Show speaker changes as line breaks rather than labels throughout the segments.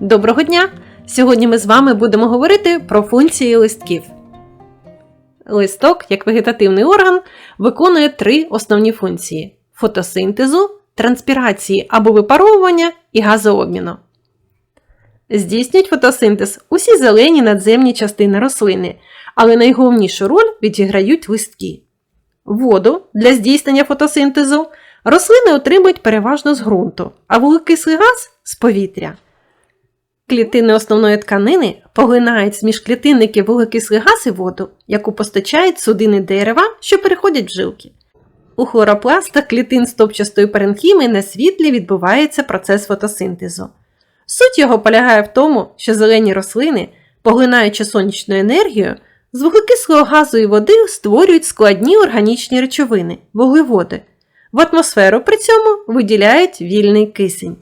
Доброго дня! Сьогодні ми з вами будемо говорити про функції листків. Листок, як вегетативний орган, виконує три основні функції: фотосинтезу, транспірації або випаровування і газообміну. Здійснюють фотосинтез усі зелені надземні частини рослини, але найголовнішу роль відіграють листки. Воду для здійснення фотосинтезу рослини отримують переважно з ґрунту, а вуглекислий газ з повітря. Клітини основної тканини поглинають з міжклітинників вуглекислий газ і воду, яку постачають судини дерева, що переходять в жилки. У хлоропластах клітин стопчастої паренхіми на світлі відбувається процес фотосинтезу. Суть його полягає в тому, що зелені рослини, поглинаючи сонячну енергію, з вуглекислого газу і води створюють складні органічні речовини вуглеводи. В атмосферу при цьому виділяють вільний кисень.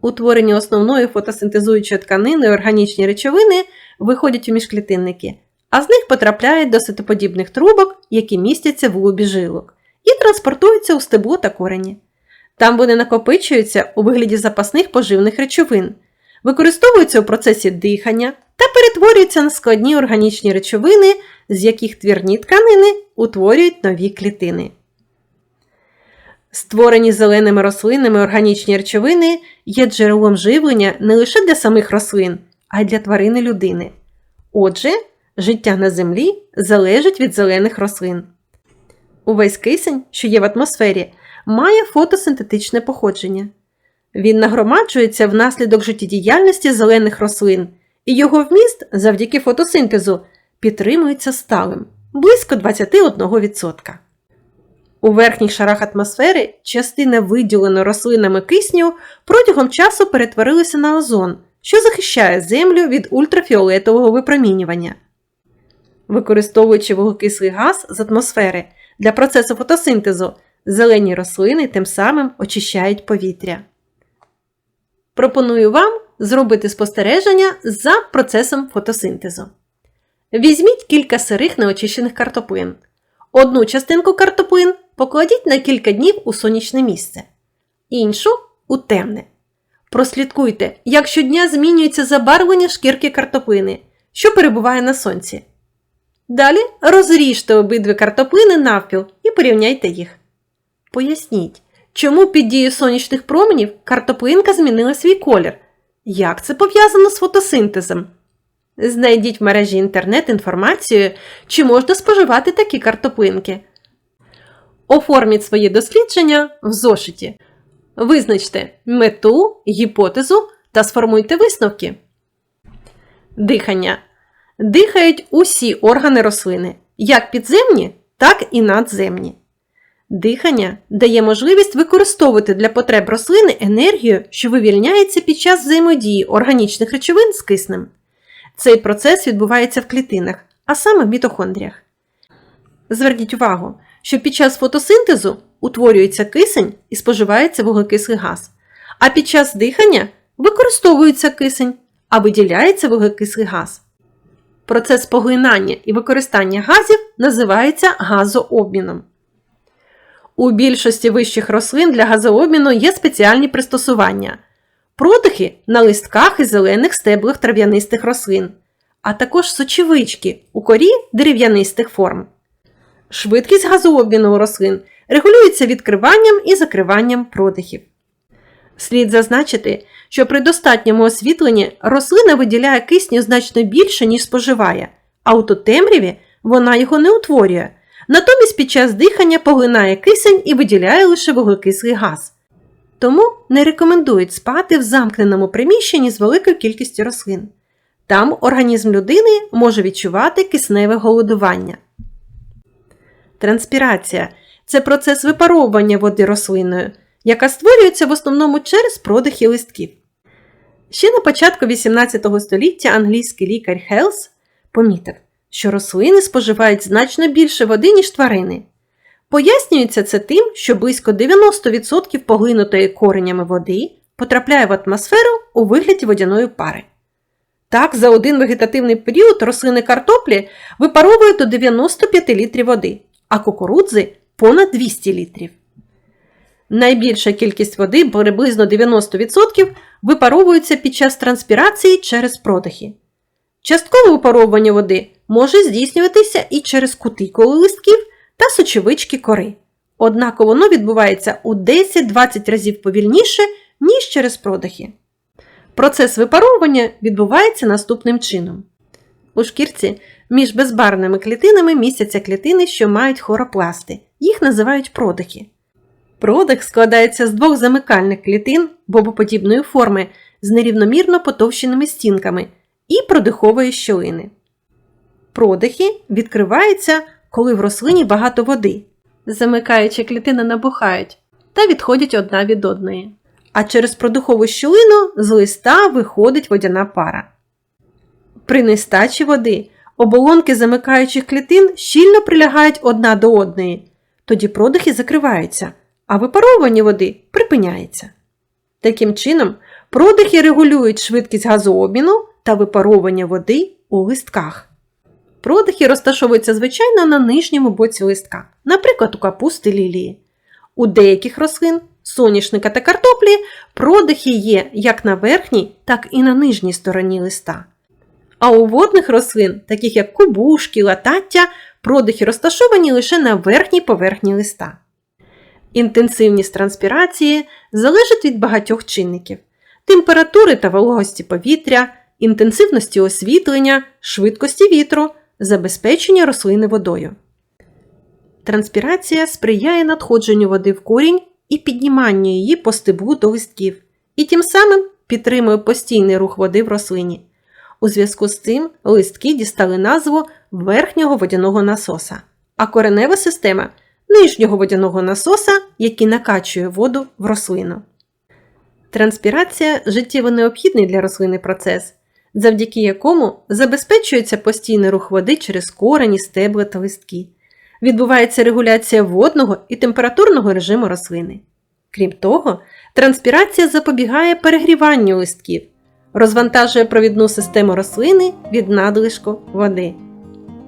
Утворені основної фотосинтезуючої тканини органічні речовини виходять у міжклітинники, а з них потрапляють до ситоподібних трубок, які містяться в лубі жилок, і транспортуються у стебло та корені. Там вони накопичуються у вигляді запасних поживних речовин, використовуються у процесі дихання та перетворюються на складні органічні речовини, з яких твірні тканини утворюють нові клітини. Створені зеленими рослинами органічні речовини є джерелом живлення не лише для самих рослин, а й для тварин людини. Отже, життя на землі залежить від зелених рослин. Увесь кисень, що є в атмосфері, має фотосинтетичне походження. Він нагромаджується внаслідок життєдіяльності зелених рослин, і його вміст завдяки фотосинтезу підтримується сталим близько 21%. У верхніх шарах атмосфери частина виділена рослинами кисню протягом часу перетворилася на озон, що захищає Землю від ультрафіолетового випромінювання. Використовуючи вуглекислий газ з атмосфери для процесу фотосинтезу, зелені рослини тим самим очищають повітря. Пропоную вам зробити спостереження за процесом фотосинтезу. Візьміть кілька сирих неочищених картоплин. Одну частинку картоплин покладіть на кілька днів у сонячне місце, іншу у темне. Прослідкуйте, як щодня змінюється забарвлення шкірки картоплини, що перебуває на сонці. Далі розріжте обидві картоплини навпіл і порівняйте їх. Поясніть, чому під дією сонячних променів картоплинка змінила свій колір. Як це пов'язано з фотосинтезом? Знайдіть в мережі інтернет інформацію, чи можна споживати такі картоплинки. Оформіть своє дослідження в зошиті. Визначте мету, гіпотезу та сформуйте висновки. Дихання. Дихають усі органи рослини, як підземні, так і надземні. Дихання дає можливість використовувати для потреб рослини енергію, що вивільняється під час взаємодії органічних речовин з киснем. Цей процес відбувається в клітинах, а саме в мітохондріях. Зверніть увагу, що під час фотосинтезу утворюється кисень і споживається вуглекислий газ, а під час дихання використовується кисень, а виділяється вуглекислий газ. Процес поглинання і використання газів називається газообміном. У більшості вищих рослин для газообміну є спеціальні пристосування продихи на листках і зелених стеблах трав'янистих рослин, а також сочевички у корі дерев'янистих форм. Швидкість газообміну рослин регулюється відкриванням і закриванням продихів. Слід зазначити, що при достатньому освітленні рослина виділяє кисню значно більше, ніж споживає, а у темряві вона його не утворює. Натомість під час дихання поглинає кисень і виділяє лише вуглекислий газ. Тому не рекомендують спати в замкненому приміщенні з великою кількістю рослин. Там організм людини може відчувати кисневе голодування. Транспірація це процес випаровування води рослиною, яка створюється в основному через продихи листків. Ще на початку 18 століття англійський лікар Хелс помітив, що рослини споживають значно більше води, ніж тварини. Пояснюється це тим, що близько 90% поглинутої коренями води потрапляє в атмосферу у вигляді водяної пари. Так, за один вегетативний період рослини картоплі випаровують до 95 літрів води, а кукурудзи понад 200 літрів. Найбільша кількість води, приблизно 90%, випаровуються під час транспірації через продихи. Часткове випаровування води може здійснюватися і через кутикули листків та сочовички кори. Однак воно відбувається у 10-20 разів повільніше, ніж через продихи. Процес випаровування відбувається наступним чином. У шкірці між безбарвними клітинами містяться клітини, що мають хлоропласти. Їх називають продихи. Продих складається з двох замикальних клітин бобоподібної форми з нерівномірно потовщеними стінками і продихової щілини. Продихи відкриваються, коли в рослині багато води. Замикаючі клітини набухають та відходять одна від одної. А через продухову щілину з листа виходить водяна пара. При нестачі води оболонки замикаючих клітин щільно прилягають одна до одної, тоді продихи закриваються, а випаровування води припиняється. Таким чином, продихи регулюють швидкість газообміну та випаровування води у листках. Продихи розташовуються звичайно на нижньому боці листка, наприклад, у капусти лілії. У деяких рослин, соняшника та картоплі, продихи є як на верхній, так і на нижній стороні листа. А у водних рослин, таких як кубушки, латаття, продихи розташовані лише на верхній поверхні листа. Інтенсивність транспірації залежить від багатьох чинників: температури та вологості повітря, інтенсивності освітлення, швидкості вітру, забезпечення рослини водою. Транспірація сприяє надходженню води в корінь і підніманню її по стеблу до листків, і тим самим підтримує постійний рух води в рослині. У зв'язку з цим листки дістали назву верхнього водяного насоса, а коренева система нижнього водяного насоса, який накачує воду в рослину. Транспірація життєво необхідний для рослини процес, завдяки якому забезпечується постійний рух води через корені, стебла та листки. Відбувається регуляція водного і температурного режиму рослини. Крім того, транспірація запобігає перегріванню листків, розвантажує провідну систему рослини від надлишку води.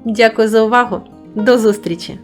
Дякую за увагу! До зустрічі!